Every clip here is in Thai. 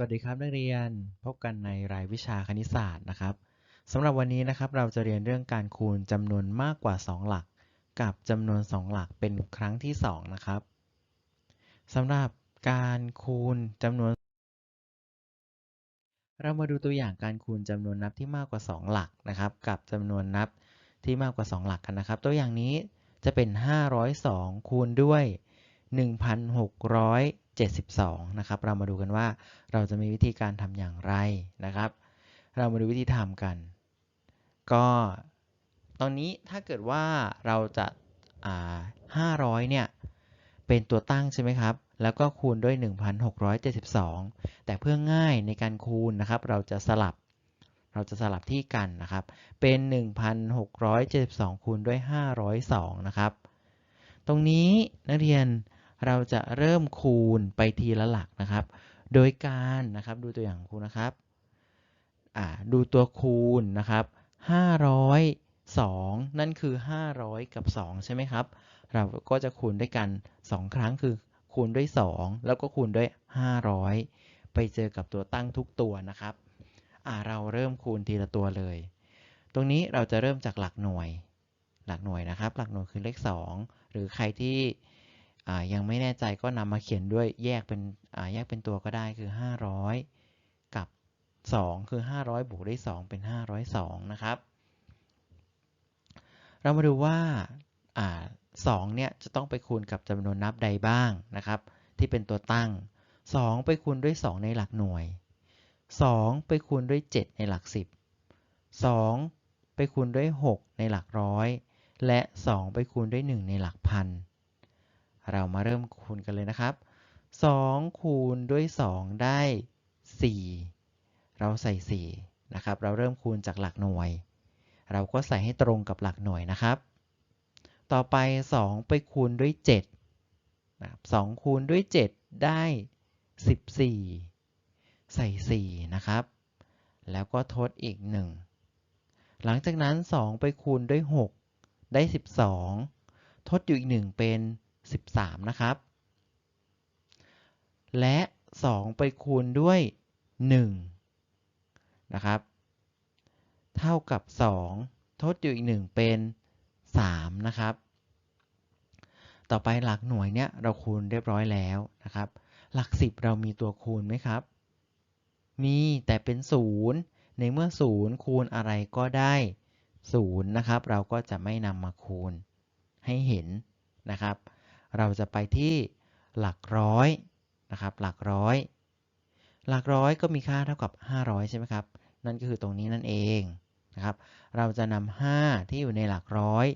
วัสดีครับนักเรียนพบกันในรายวิชาคณิตศาสตร์นะครับสำหรับวันนี้นะครับเราจะเรียนเรื่องการคูณจำนวนมากกว่า 2 หลัก กับจำนวน 2 หลักเป็นครั้งที่ 2 นะครับสำหรับการคูณจำนวน เรามาดูตัวอย่างการคูณจำนวนนับที่มากกว่า 2 หลักนะครับกับจำนวนนับที่มากกว่า 2 หลักกันนะครับ ตัวอย่างนี้จะเป็น 502 คูณด้วย 72 นะครับ เรามาดูกันว่าเราจะมีวิธีการทำอย่างไรนะครับ เรามาดูวิธีทำกัน ก็ตอนนี้ถ้าเกิดว่าเราจะอ่า500 เนี่ย เป็นตัวตั้งใช่ไหมครับ แล้วก็คูณด้วย 1,672 แต่เพื่อง่ายในการคูณนะครับ เราจะสลับ เราจะสลับที่กันนะครับ เป็น 1,672 คูณด้วย 502 นะครับ ตรงนี้นักเรียน เราจะเริ่มคูณไปทีละหลักนะครับ โดยการนะครับดูตัวอย่างครูนะครับดูตัวคูณนะครับ 502 นั่นคือ 500 กับ 2 ใช่ไหมครับ เราก็จะคูณด้วยกัน 2 ครั้งคือคูณด้วย 2 แล้วก็คูณด้วย 500 ไปเจอกับตัวตั้งทุกตัวนะครับ เราเริ่มคูณทีละตัวเลย ตรงนี้เราจะเริ่มจากหลักหน่วย หลักหน่วยนะครับ หลักหน่วยคือเลข 2 หรือใครที่ ยังไม่แน่ใจก็นำมาเขียนด้วยแยกเป็นแยกเป็นตัวก็ได้คือ 500 กับ 2 คือ 500 บวกด้วย2เป็น 502 นะครับ เรามาดูว่าอ่า2เนี่ยจะต้องไปคูณกับจำนวนนับใดบ้างนะครับ ที่เป็นตัวตั้ง 2 ไปคูณด้วย 2 ในหลักหน่วย 2 ไปคูณด้วย 7 ในหลัก 10 2 ไปคูณด้วย 6 ในหลักร้อย และ 2 ไปคูณด้วย 1 ในหลักพัน เรามาเริ่มคูณกันเลยนะครับ 2 คูณด้วย 2 ได้ 4 เราใส่ 4 นะครับ เราเริ่มคูณจากหลักหน่วย เราก็ใส่ให้ตรงกับหลักหน่วยนะครับ ต่อไป 2 ไปคูณด้วย7นะครับ2คูณด้วย 7 ได้ 14 ใส่ 4 นะครับ แล้วก็ทดอีก 1 หลังจากนั้น 2 ไปคูณด้วย 6 ได้ 12 ทดอยู่อีก 1 เป็น 13 นะครับ และ 2 ไปคูณด้วย 1 นะครับ เท่ากับ 2 ทดอยู่อีก 1 เป็น 3 นะครับ ต่อไปหลักหน่วยเนี่ยเราคูณเรียบร้อยแล้วนะครับ หลัก 10 เรามีตัวคูณไหมครับ มีแต่เป็น 0 ในเมื่อ 0 คูณอะไรก็ได้0นะครับ เราก็จะไม่นำมาคูณให้เห็นนะครับ เราจะไปที่หลักร้อยนะครับ หลักร้อย หลักร้อยก็มีค่าเท่ากับ 500 ใช่ไหมครับ นั่นก็คือตรงนี้นั่นเองนะครับ เราจะนำ5ที่อยู่ในหลักร้อย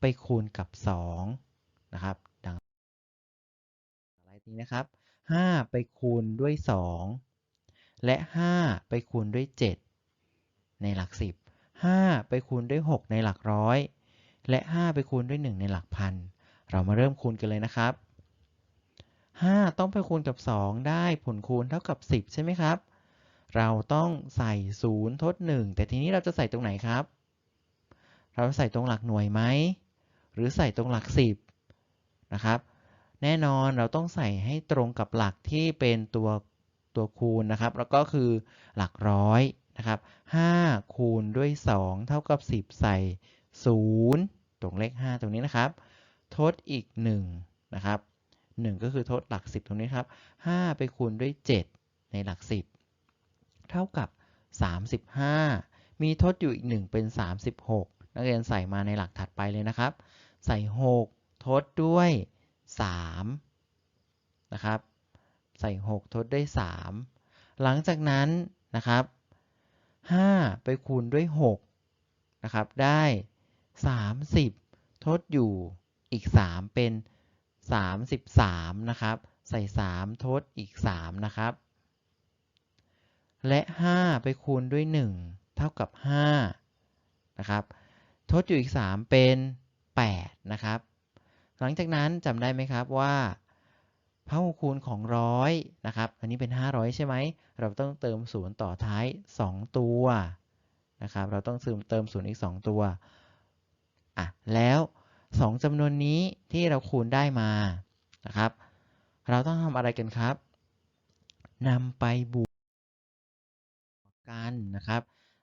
ไปคูณกับ 2 นะครับ ดังอะไรนี้นะครับ 5 ไปคูณด้วย 2 และ 5 ไปคูณด้วย 7 ในหลัก 10 5 ไปคูณด้วย 6 ในหลักร้อย และ 5 ไปคูณด้วย 1 ในหลักพัน เรามาเริ่มคูณกันเลยนะครับ 5 ต้องไปคูณกับ 2 ได้ผลคูณเท่ากับ 10 ใช่ไหมครับ เราต้องใส่ 0 ทด 1 แต่ทีนี้เราจะใส่ตรงไหนครับ เราใส่ตรงหลักหน่วยไหม หรือใส่ตรงหลัก 10 นะครับ แน่นอนเราต้องใส่ให้ตรงกับหลักที่เป็นตัวตัวคูณนะครับ แล้วก็คือหลักร้อยนะครับ5คูณด้วย 2 เท่ากับ 10 ใส่ 0 ตรงเลข 5 ตรงนี้นะครับ ทดอีก1นะครับ1ก็คือทดหลัก 10 ตรงนี้ครับ5ไปคูณด้วย 7 ในหลัก 10 เท่ากับ 35 มีทดอยู่อีก 1 เป็น 36 นักเรียนใส่มาในหลักถัดไปเลยนะครับ ใส่ 6 ทดด้วย3นะครับ ใส่ 6 ทดด้วย 3 หลังจากนั้นนะครับ5ไปคูณด้วย6นะครับ ได้ 30 ทดอยู่ อีก 3 เป็น 33 นะครับ ใส่ 3 ทดอีก 3 นะครับ และ 5 ไปคูณด้วย 1 เท่ากับ 5 นะครับ ทดอยู่อีก 3 เป็น 8 นะครับ หลังจากนั้นจำได้ไหมครับว่าพหุคูณของร้อยนะครับ อันนี้เป็น 500 ใช่ไหม เราต้องเติม0ต่อท้าย 2 ตัวนะครับ เราต้องเติมเติม0อีก 2 ตัว อะ แล้ว 2จำนวนนี้ที่เราคูณได้มานะครับ เราต้องทำอะไรกันครับนำไปบวกกันนะครับ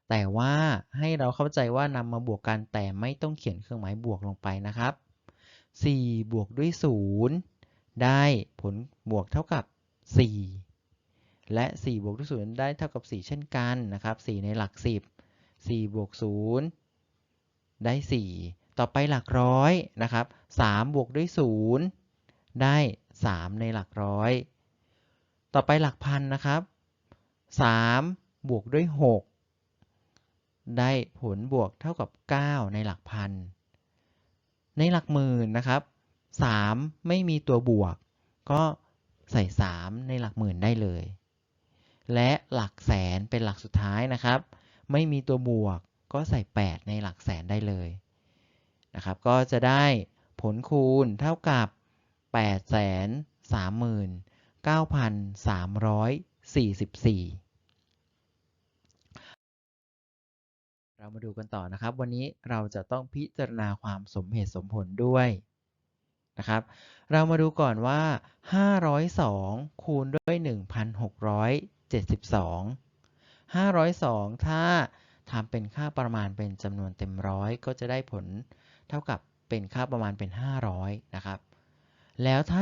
แต่ว่าให้เราเข้าใจว่านำมาบวกกันแต่ไม่ต้องเขียนเครื่องหมายบวกลงไปนะครับ 4 บวกด้วย 0 ได้ผลบวกเท่ากับ 4 และ 4 บวกด้วย 0 ได้เท่ากับ 4 เช่นกันนะครับ 4 ในหลัก 10 4 บวก 0 ได้ 4 ต่อไปหลักร้อยนะครับ3บวกด้วย 0 ได้ 3 ในหลักร้อย ต่อไปหลักพันนะครับ3บวกด้วย 6 ได้ผลบวกเท่ากับ 9 ในหลักพัน ในหลักหมื่นนะครับ 3 ไม่มีตัวบวก ก็ใส่ 3 ในหลักหมื่นได้เลย และหลักแสนเป็นหลักสุดท้ายนะครับ ไม่มีตัวบวกก็ใส่ 8 ในหลักแสนได้เลย นะครับ ก็จะได้ผลคูณเท่ากับ 8 3 9 3 4 4เรามาดูกันต่อนะครับ วันนี้เราจะต้องพิจารณาความสมเหตุสมผลด้วยนะครับ เรามาดูก่อนว่า 502 คูณด้วย 1,672 502 ถ้าทำเป็นค่าประมาณเป็นจำนวนเต็มร้อยก็จะได้ผล เท่ากับเป็นค่าประมาณเป็น 500 นะครับ แล้วถ้า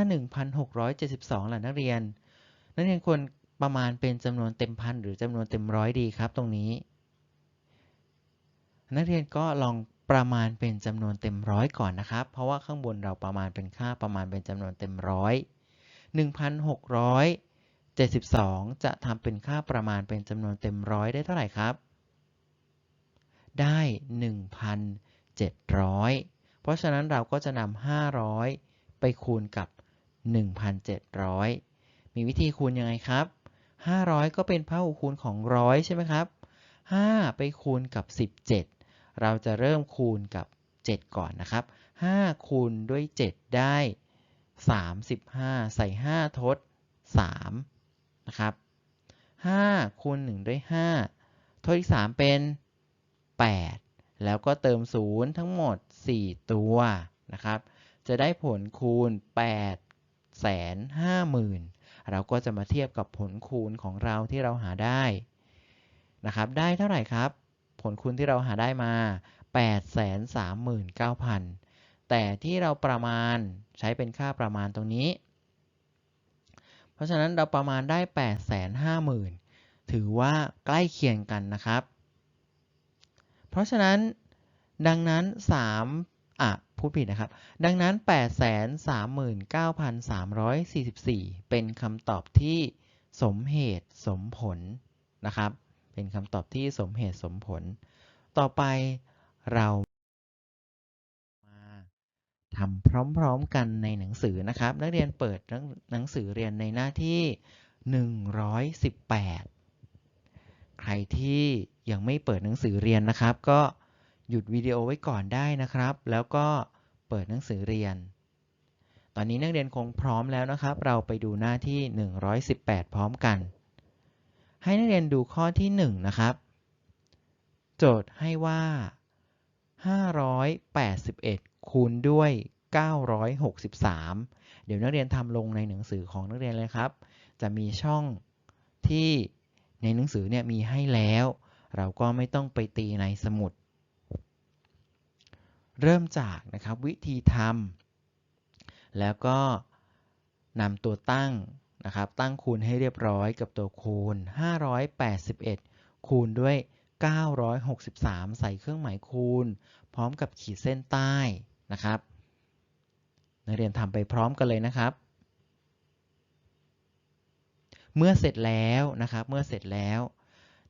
1,672ล่ะนักเรียน นักเรียนควรประมาณเป็นจำนวนเต็มพันหรือจำนวนเต็มร้อยดีครับตรงนี้ นักเรียนก็ลองประมาณเป็นจำนวนเต็มร้อยก่อนนะครับ เพราะว่าข้างบนเราประมาณเป็นค่าประมาณเป็นจำนวนเต็มร้อย1,672 จะทำเป็นค่าประมาณเป็นจำนวนเต็มร้อยได้เท่าไหร่ครับ ได้ 1,700 เพราะฉะนั้นเราก็จะนำ500 ไปคูณกับ 1,700 มีวิธีคูณยังไงครับ 500 ก็เป็นพหุคูณของร้อยใช่ไหมครับ 5 ไปคูณกับ 17 เราจะเริ่มคูณกับ 7 ก่อนนะครับ 5 คูณด้วย 7 ได้ 35 ใส่ 5 ทด 3 นะครับ 5 คูณ 1 ด้วย 5 ทดอีก 3 เป็น 8 แล้วก็เติม 0 ทั้งหมด 4 ตัวนะครับ จะได้ผลคูณ 8 50,000 เราก็จะมาเทียบกับผลคูณของเราที่เราหาได้นะครับ ได้เท่าไหร่ครับ ผลคูณที่เราหาได้มา 839,000 แต่ที่เราประมาณใช้เป็นค่าประมาณตรงนี้ เพราะฉะนั้นเราประมาณได้ 850,000 ถือว่าใกล้เคียงกันนะครับ เพราะฉะนั้นดังนั้น 3 อะ พูดผิดนะครับ ดังนั้น 839,344 เป็นคำตอบที่สมเหตุสมผลนะครับ เป็นคำตอบที่สมเหตุสมผล ต่อไปเรามาทำพร้อมๆกันในหนังสือนะครับ นักเรียนเปิดหนังสือเรียนในหน้าที่ 118 ใครที่ ยังไม่เปิดหนังสือเรียนนะครับ ก็หยุดวิดีโอไว้ก่อนได้นะครับ แล้วก็เปิดหนังสือเรียน ตอนนี้นักเรียนคงพร้อมแล้วนะครับ เราไปดูหน้าที่ 118 พร้อมกัน ให้นักเรียนดูข้อที่ 1 นะครับ โจทย์ให้ว่า 581 คูณด้วย 963 เดี๋ยวนักเรียนทำลงในหนังสือของนักเรียนเลยครับ จะมีช่องที่ในหนังสือเนี่ยมีให้แล้ว เราก็ไม่ต้องไปตีในสมุด เริ่มจากนะครับวิธีทำแล้วก็นำตัวตั้งนะครับตั้งคูณให้เรียบร้อยกับตัวคูณ 581 คูณด้วย 963 ใส่เครื่องหมายคูณ พร้อมกับขีดเส้นใต้นะครับนักเรียนทำไปพร้อมกันเลยนะครับ เมื่อเสร็จแล้วนะครับ เมื่อเสร็จแล้ว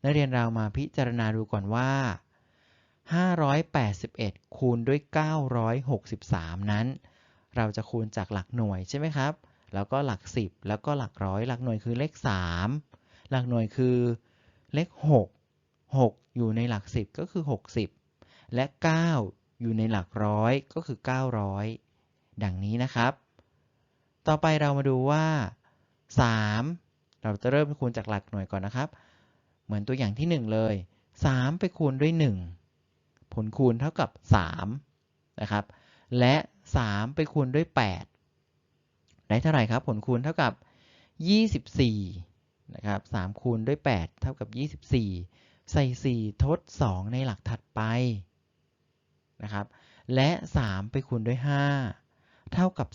นักเรียนเรามาพิจารณาดูก่อนว่า 581 คูณด้วย 963 นั้น เราจะคูณจากหลักหน่วยใช่ไหมครับ แล้วก็หลัก 10 แล้วก็หลักร้อย หลักหน่วยคือเลข 3 หลักหน่วยคือเลข 6 6 อยู่ในหลัก 10 ก็คือ 60 และ 9 อยู่ในหลักร้อยก็คือ 900 ดังนี้นะครับ ต่อไปเรามาดูว่า 3 เราจะเริ่มคูณจากหลักหน่วยก่อนนะครับ เหมือนตัวอย่างที่ 1 เลย 3 ไปคูณด้วย 1 ผลคูณเท่ากับ 3 นะครับ และ 3 ไปคูณด้วย 8 ได้เท่าไหร่ครับ ผลคูณเท่ากับ 24 นะครับ 3 คูณด้วย 8 เท่ากับ 24 ใส่ 4 ทด 2 ในหลักถัดไปนะครับ และ 3 ไปคูณด้วย 5 เท่ากับ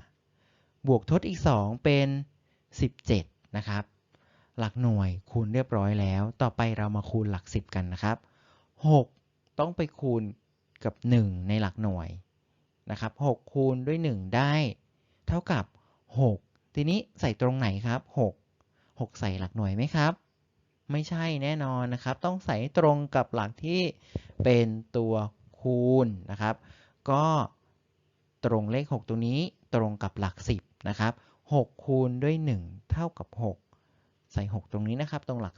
15 บวกทดอีก 2 เป็น 17 นะครับ หลักหน่วยคูณเรียบร้อยแล้ว ต่อไปเรามาคูณหลัก 10 กันนะครับ 6 ต้องไปคูณกับ 1 ในหลักหน่วยนะครับ6คูณด้วย 1 ได้ เท่ากับ 6 ทีนี้ใส่ตรงไหนครับ 6 6 ใส่หลักหน่วยไหมครับ ไม่ใช่แน่นอนนะครับ ต้องใส่ตรงกับหลักที่เป็นตัวคูณนะครับ ก็ตรงเลข 6 ตัวนี้ตรงกับหลัก 10 นะครับ 6 คูณด้วย 1 เท่ากับ 6 ใส่ 6 ตรงนี้นะครับ ตรงหลัก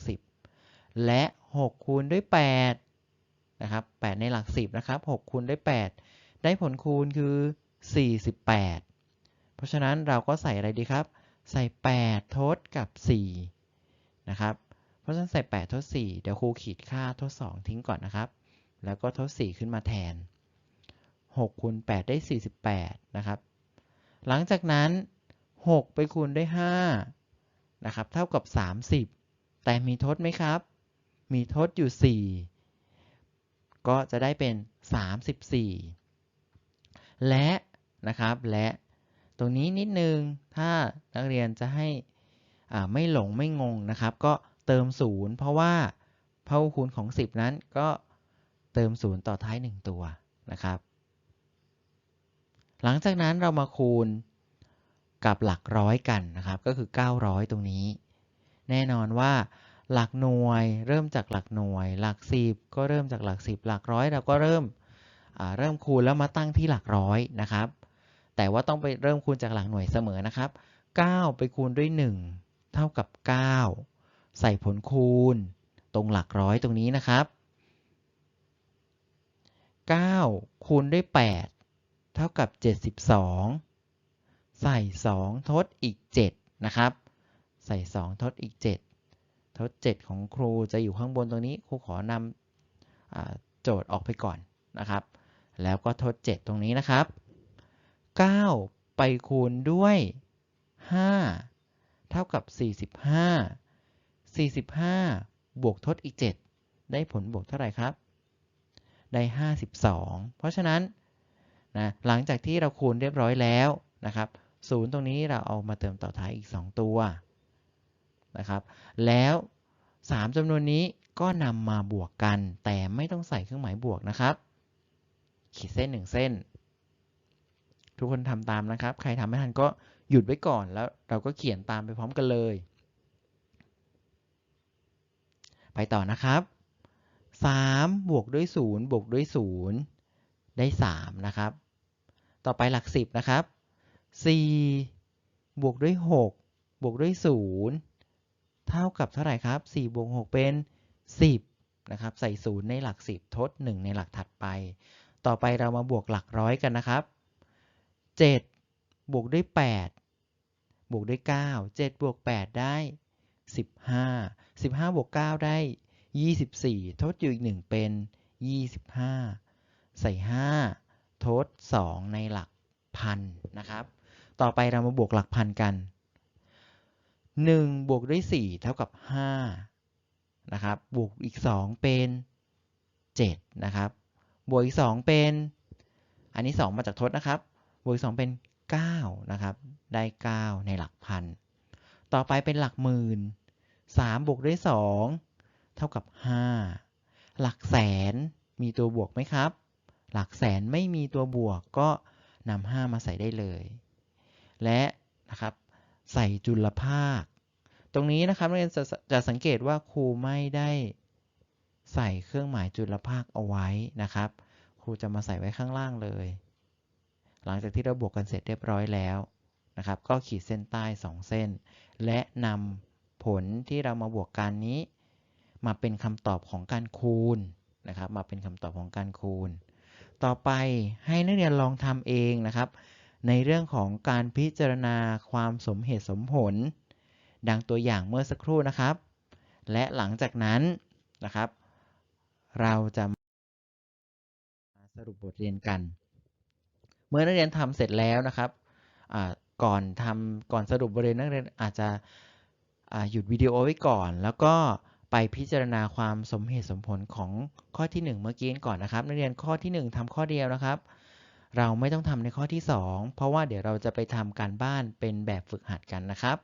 10 และ 6 คูณด้วย8นะครับ8ในหลัก 10นะครับ6คูณด้วย 8 ได้ผลคูณคือ 48 เพราะฉะนั้นเราก็ใส่อะไรดีครับ ใส่ 8 ทดกับ 4 นะครับเพราะฉะนั้นใส่ 8 ทด 4 เดี๋ยวครูขีดค่าทด 2 ทิ้งก่อนนะครับ แล้วก็ทด 4 ขึ้นมาแทน 6 คูณ 8 ได้ 48 นะครับ หลังจากนั้น 6 ไปคูณด้วย 5 นะครับเท่ากับ 30 แต่มีทดไหมครับ มีทดอยู่ 4 ก็จะได้เป็น 34 และนะครับและตรงนี้นิดนึงถ้านักเรียนจะให้ไม่หลงไม่งงนะครับ ก็เติม 0 เพราะว่าพหุคูณของ 10 นั้นก็เติม 0 ต่อท้าย 1 ตัวนะครับ หลังจากนั้นเรามาคูณ กับหลักร้อยกันนะครับ ก็คือ 900 ตรงนี้ แน่นอนว่าหลักหน่วยเริ่มจากหลักหน่วย หลัก10ก็เริ่มจากหลัก 10 หลักร้อยเราก็เริ่มเริ่มคูณแล้วมาตั้งที่หลักร้อยนะครับ แต่ว่าต้องไปเริ่มคูณจากหลักหน่วยเสมอนะครับ 9 ไปคูณด้วย 1 เท่ากับ 9 ใส่ผลคูณตรงหลักร้อยตรงนี้นะครับ 9 คูณด้วย 8 เท่ากับ 72 ใส่ 2 ทดอีก 7 นะครับ ใส่ 2 ทดอีก 7 ทด 7 ของครูจะอยู่ข้างบนตรงนี้ ครูขอนำโจทย์ออกไปก่อนนะครับ แล้วก็ทด 7 ตรงนี้นะครับ 9 ไปคูณด้วย 5 เท่ากับ 45 45 บวกทดอีก 7 ได้ผลบวกเท่าไหร่ครับ ได้ 52 เพราะฉะนั้นนะหลังจากที่เราคูณเรียบร้อยแล้วนะครับ ศูนย์ตรงนี้เราเอามาเติมต่อท้ายอีก 2 ตัวนะครับ แล้ว 3จำนวนนี้ก็นำมาบวกกัน แต่ไม่ต้องใส่เครื่องหมายบวกนะครับ ขีดเส้น 1 เส้น ทุกคนทำตามนะครับ ใครทำไม่ทันก็หยุดไว้ก่อนแล้วเราก็เขียนตามไปพร้อมกันเลย ไปต่อนะครับ 3 บวกด้วย 0 บวกด้วย 0 ได้ 3 นะครับ ต่อไปหลัก 10 นะครับ 4 บวกด้วย 6 บวกด้วย 0 เท่ากับเท่าไหร่ครับ 4 บวก 6 เป็น 10 นะครับ ใส่ 0 ในหลัก 10 ทด 1 ในหลักถัดไป ต่อไปเรามาบวกหลักร้อยกันนะครับ 7 บวกด้วย 8 บวกด้วย 9 7 บวก 8 ได้ 15 15 บวก 9 ได้ 24 ทดอยู่อีก 1 เป็น 25 ใส่ 5 ทด 2 ในหลักพันนะครับ ต่อไปเรามาบวกหลักพันกัน 1 บวกด้วย 4 เท่ากับ 5 นะครับ บวกอีก 2 เป็น 7 นะครับ บวกอีก 2 เป็น อันนี้ 2 มาจากทดนะครับ บวกอีก 2 เป็น 9 นะครับ ได้ 9 ในหลักพัน ต่อไปเป็นหลักหมื่น 3 บวกด้วย 2 เท่ากับ 5 หลักแสนมีตัวบวกไหมครับ หลักแสนไม่มีตัวบวกก็นำ5มาใส่ได้เลย และนะครับใส่จุลภาค ตรงนี้นะครับนักเรียนจะจะสังเกตว่าครูไม่ได้ใส่เครื่องหมายจุลภาคเอาไว้นะครับ ครูจะมาใส่ไว้ข้างล่างเลย หลังจากที่เราบวกกันเสร็จเรียบร้อยแล้วนะครับ ก็ขีดเส้นใต้ 2 เส้น และนำผลที่เรามาบวกกันนี้ มาเป็นคำตอบของการคูณนะครับ มาเป็นคำตอบของการคูณ ต่อไปให้นักเรียนลองทำเองนะครับ ในเรื่องของการพิจารณาความสมเหตุสมผล ดังตัวอย่างเมื่อสักครู่นะครับ และหลังจากนั้นนะครับ เราจะมาสรุปบทเรียนกัน เมื่อนักเรียนทำเสร็จแล้วนะครับก่อนทำก่อนสรุปบทเรียนนักเรียนอาจจะหยุดวิดีโอไว้ก่อน แล้วก็ไปพิจารณาความสมเหตุสมผลของข้อที่ 1 เมื่อกี้ก่อนนะครับ นักเรียนข้อที่ 1ทำข้อเดียวนะครับ เราไม่ต้องทำในข้อที่ 2 เพราะว่าเดี๋ยวเราจะไปทำการบ้านเป็นแบบฝึกหัดกันนะครับ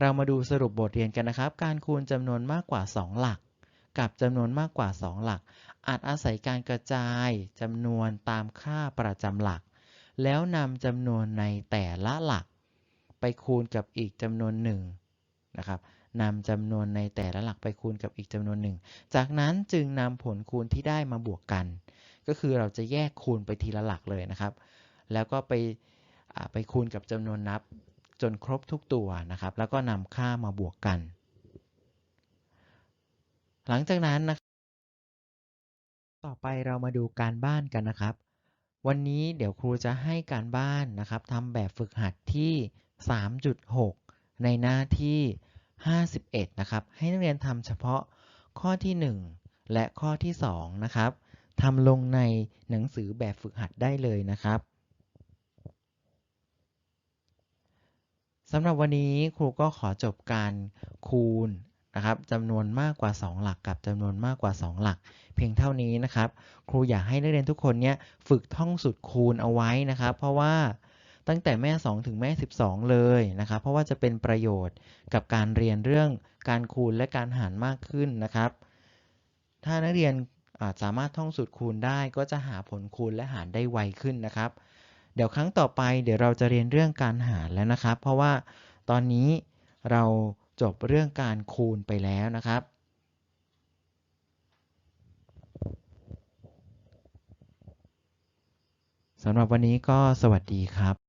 เรามาดูสรุปบทเรียนกันนะครับ การคูณจำนวนมากกว่า 2 หลัก กับจำนวนมากกว่า 2 หลัก อาจอาศัยการกระจายจำนวนตามค่าประจำหลัก แล้วนำจำนวนในแต่ละหลัก ไปคูณกับอีกจำนวนหนึ่งนะครับนำจำนวนในแต่ละหลักไปคูณกับอีกจำนวนหนึ่ง จากนั้นจึงนำผลคูณที่ได้มาบวกกัน ก็คือเราจะแยกคูณไปทีละหลักเลยนะครับ แล้วก็ไปไปคูณกับจำนวนนับจนครบทุกตัวนะครับ แล้วก็นำค่ามาบวกกัน หลังจากนั้นนะต่อไปเรามาดูการบ้านกันนะครับ วันนี้เดี๋ยวครูจะให้การบ้านนะครับทำแบบฝึกหัดที่ 3.6 ในหน้าที่ 51 นะครับ ให้นักเรียนทำเฉพาะข้อที่ 1 และข้อที่ 2 นะครับ ทำลงในหนังสือแบบฝึกหัดได้เลยนะครับสำหรับวันนี้ครูก็ขอจบการคูณนะครับจำนวนมากกว่า 2 หลักกับจำนวนมากกว่า 2 หลัก เพียงเท่านี้นะครับ ครูอยากให้นักเรียนทุกคนเนี่ยฝึกท่องสูตรคูณเอาไว้นะครับ เพราะว่าตั้งแต่แม่ 2 ถึงแม่ 12 เลยนะครับ เพราะว่าจะเป็นประโยชน์กับการเรียนเรื่องการคูณและการหารมากขึ้นนะครับ ถ้านักเรียน สามารถท่องสูตรคูณได้ก็จะหาผลคูณและหารได้ไวขึ้นนะครับ เดี๋ยวครั้งต่อไปเดี๋ยวเราจะเรียนเรื่องการหารแล้วนะครับ เพราะว่าตอนนี้เราจบเรื่องการคูณไปแล้วนะครับสำหรับวันนี้ก็สวัสดีครับ